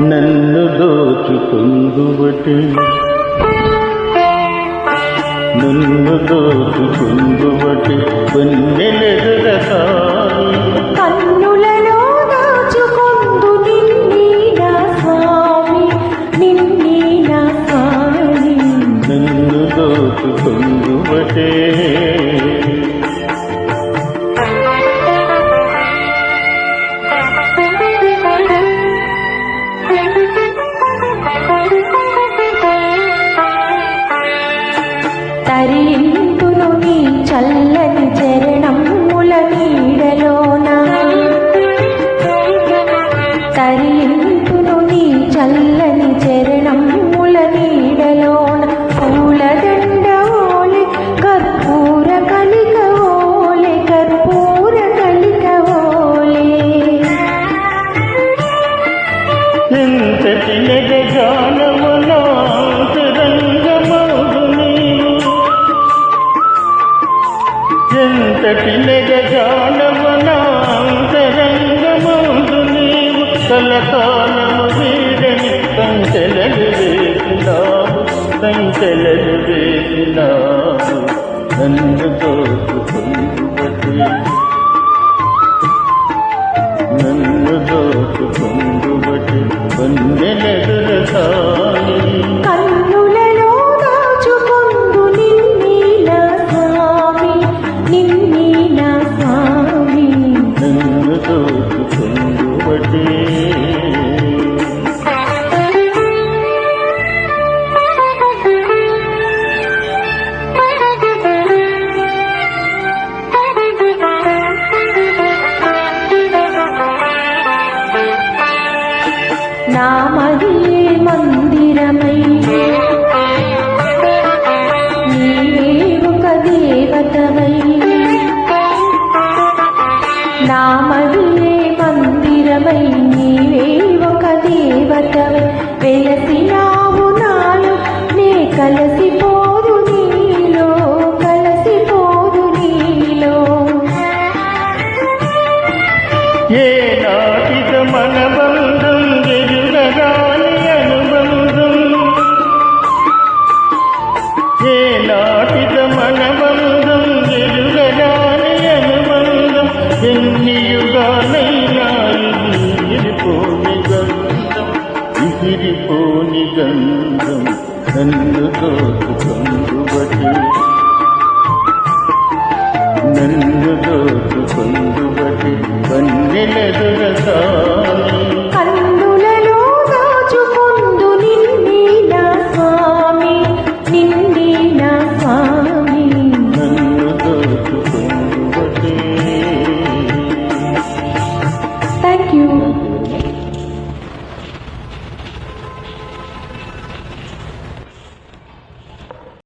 నన్ను దోచుకుందువటి. నన్ను దోచుకుందువటి కన్నులలో దాచుకొందు స్వామి స్వామి. నన్ను దోచుకుందువటే. చల్లని చరణముల నీడలోన తరింపును నీ చల్లని చరణముల కలకాలము వీడని సంచలలు వేసినావు సంచలలు వేసినావు. నన్ను దోచుకుందువటి నామదియే మందిరమై. నీవే ఒక దేవతవై నామదియే మందిరమై నీవే ఒక దేవతవై వెలసినావు నాలో నే కలసిపోదు నీలో కలసిపోదు నీలో. ఏ ಗಂಧಂ ನನ್ನು ತೋತು ಕಂದು ಬಟ್ಟೆ ನನ್ನ